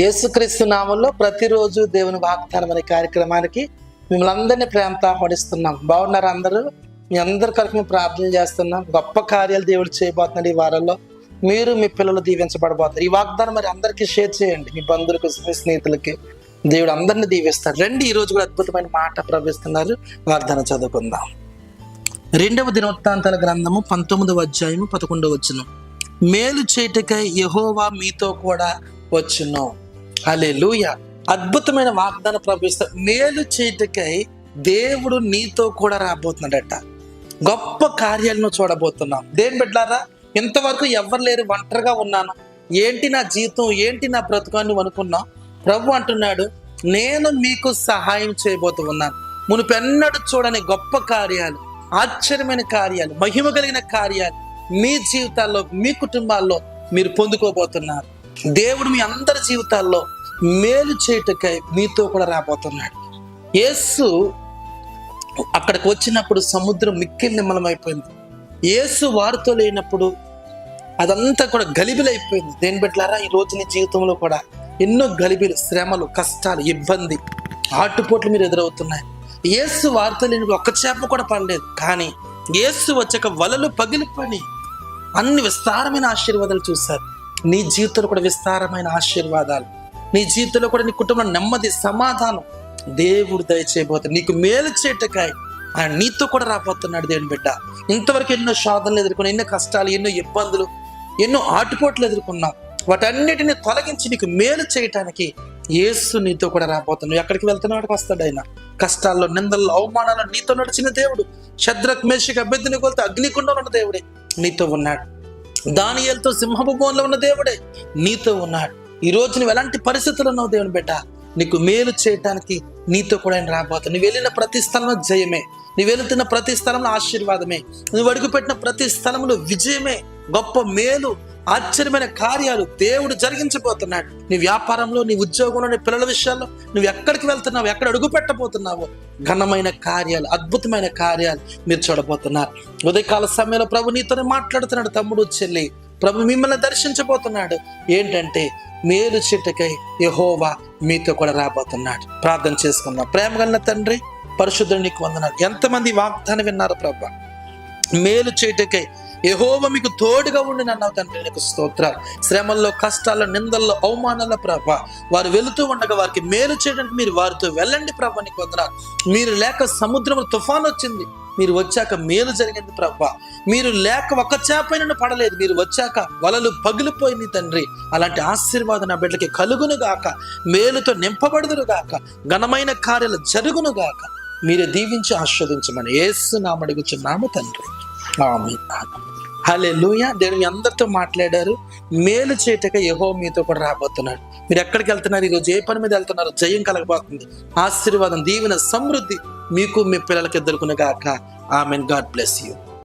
యేసుక్రీస్తు నామంలో ప్రతిరోజు దేవుని వాగ్దానం అనే కార్యక్రమానికి మిమ్మల్ని అందరినీ ప్రేమతో ఆహ్వానిస్తున్నాం. బాగున్నారు అందరూ? మీ అందరి కొరకు మేము ప్రార్థన చేస్తున్నాం. గొప్ప కార్యాలు దేవుడు చేయబోతున్నాడు ఈ వారంలో. మీరు మీ పిల్లలు దీవించబడబోతున్నారు. ఈ వాగ్దానం మరి అందరికీ షేర్ చేయండి. మీ బంధువులకు మీ స్నేహితులకి. దేవుడు అందరిని దీవిస్తారు రెండు ఈరోజు కూడా అద్భుతమైన మాట ప్రవేశిస్తున్నారు వాగ్దానం చదువుకుందాం. రెండవ దినవృత్తాంతాల గ్రంథము పంతొమ్మిదవ అధ్యాయము పదకొండవ వచ్చును మేలు చేటుకై యహోవా మీతో కూడా వచ్చును. అలే అద్భుతమైన వాగ్దానం ప్రవేశిస్తా మేలు చేయటకై దేవుడు నీతో కూడా రాబోతున్నాడట. గొప్ప కార్యాలను చూడబోతున్నాం. దేని బిడ్డారా ఇంతవరకు ఎవ్వరు లేరు ఒంటరిగా ఉన్నాను. ఏంటి నా జీవితం ఏంటి నా బ్రతుకాన్ని అనుకున్నా ప్రభు అంటున్నాడు నేను మీకు సహాయం చేయబోతూ ఉన్నాను మునుపెన్నడు చూడని గొప్ప కార్యాలు ఆశ్చర్యమైన కార్యాలు మహిమ కలిగిన కార్యాలు మీ జీవితాల్లో మీ కుటుంబాల్లో మీరు పొందుకోబోతున్నారు. దేవుడు మీ అందరి జీవితాల్లో మేలు చేయుటకై మీతో కూడా రాబోతున్నాడు. యేసు అక్కడికి వచ్చినప్పుడు సముద్రం మిక్కిలి నిమ్మలమైపోయింది యేసు వారితో లేనప్పుడు అదంతా కూడా గలిబిలైపోయింది. దేని పెట్టారా ఈ రోజు నీ జీవితంలో కూడా ఎన్నో గలిబిలు శ్రమలు కష్టాలు ఇబ్బంది ఆటుపోట్లు మీరు ఎదురవుతున్నాయి. ఏసు వార్త లేని ఒక్క చేప కూడా పడలేదు. కానీ ఏసు వచ్చాక వలలు పగిలిపని అన్ని విస్తారమైన ఆశీర్వాదాలు చూశారు. నీ జీవితంలో కూడా విస్తారమైన ఆశీర్వాదాలు. నీ జీవితంలో కూడా నీ కుటుంబంలో నెమ్మది సమాధానం. దేవుడు దయచేయబోతుంది నీకు మేలు చేటకాయ ఆయన నీతో కూడా రాబోతున్నాడు దేవుని బిడ్డ. ఇంతవరకు ఎన్నో సాధనలు ఎదుర్కొన్నా ఎన్నో కష్టాలు ఎన్నో ఇబ్బందులు ఎన్నో ఆటుపోట్లు ఎదుర్కొన్నావు వాటన్నిటిని తొలగించి నీకు మేలు చేయటానికి యేసు నీతో కూడా రాబోతున్నావు ఎక్కడికి వెళ్తున్నాడు వస్తాడు ఆయన. కష్టాల్లో నిందల్లో అవమానాల్లో నీతో నడిచిన దేవుడు. శద్రక్ మేషిక అభ్యర్థిని కొలితే అగ్నికుండంలో ఉన్న దేవుడే నీతో ఉన్నాడు. దానియలతో సింహపు బోన్లో ఉన్న దేవుడే నీతో ఉన్నాడు. ఈ రోజు నువ్వు ఎలాంటి పరిస్థితులు ఉన్నావు దేవుని బిడ్డ? నీకు మేలు చేయటానికి నీతో కూడా ఆయన రాబోతుంది నువ్వు వెళ్ళిన ప్రతి స్థలంలో జయమే. నువ్వు వెళుతున్న ప్రతి స్థలంలో ఆశీర్వాదమే. నువ్వు అడుగుపెట్టిన ప్రతి స్థలంలో విజయమే. గొప్ప మేలు ఆశ్చర్యమైన కార్యాలు దేవుడు జరిగించబోతున్నాడు. నీ వ్యాపారంలో నీ ఉద్యోగంలో నీ పిల్లల విషయాల్లో నువ్వు ఎక్కడికి వెళ్తున్నావు? ఎక్కడ అడుగు పెట్టబోతున్నావో ఘనమైన కార్యాలు అద్భుతమైన కార్యాలు మీరు చూడబోతున్నారు. ఉదయకాల సమయంలో ప్రభు నీతోనే మాట్లాడుతున్నాడు తమ్ముడు చెల్లి. ప్రభు మిమ్మల్ని దర్శించబోతున్నాడు. ఏంటంటే మేలు చెట్టుకై యహోవా మీతో కూడా రాబోతున్నాడు. ప్రార్థన చేసుకుందాం. ప్రేమ కలిగిన తండ్రి పరిశుద్ధుడు నీకు వందనాలు. ఎంతమంది వాగ్దానం విన్నారు ప్రభా? మేలు చేయటకై యహోవ మీకు తోడుగా ఉండి అన్నావు తండ్రి. నీకు స్తోత్రాలు. శ్రమల్లో కష్టాల్లో నిందల్లో అవమానాల ప్రభ వారు వెళుతూ ఉండగా వారికి మేలు చేయడానికి మీరు వారితో వెళ్ళండి ప్రభ నీకు వందనాలు. మీరు లేక సముద్రంలో తుఫాన్ వచ్చింది. మీరు వచ్చాక మేలు జరిగింది ప్రభా. మీరు లేక ఒక చేపైన పడలేదు. మీరు వచ్చాక వలలు పగిలిపోయింది తండ్రి. అలాంటి ఆశీర్వాదం నా బిడ్డకి కలుగును గాక. మేలుతో నింపబడుదురు గాక. ఘనమైన కార్యాలు జరుగును గాక. మీరు దీవించి ఆస్వాదించమని ఏసు నామడుగుచున్నాము తండ్రి. ఆమె హలే లూయ దేవుడు మీ అందరితో మాట్లాడారు. మేలు చేయటక యహో మీతో కూడా రాబోతున్నాడు. మీరు ఎక్కడికి వెళ్తున్నారు? ఈరోజు ఏ పని మీద వెళ్తున్నారు? జయం కలగబోతుంది. ఆశీర్వాదం దీవెన సమృద్ధి మీకు మీ పిల్లలకి ఎదుర్కొనగాక. ఆమెన్. God bless you.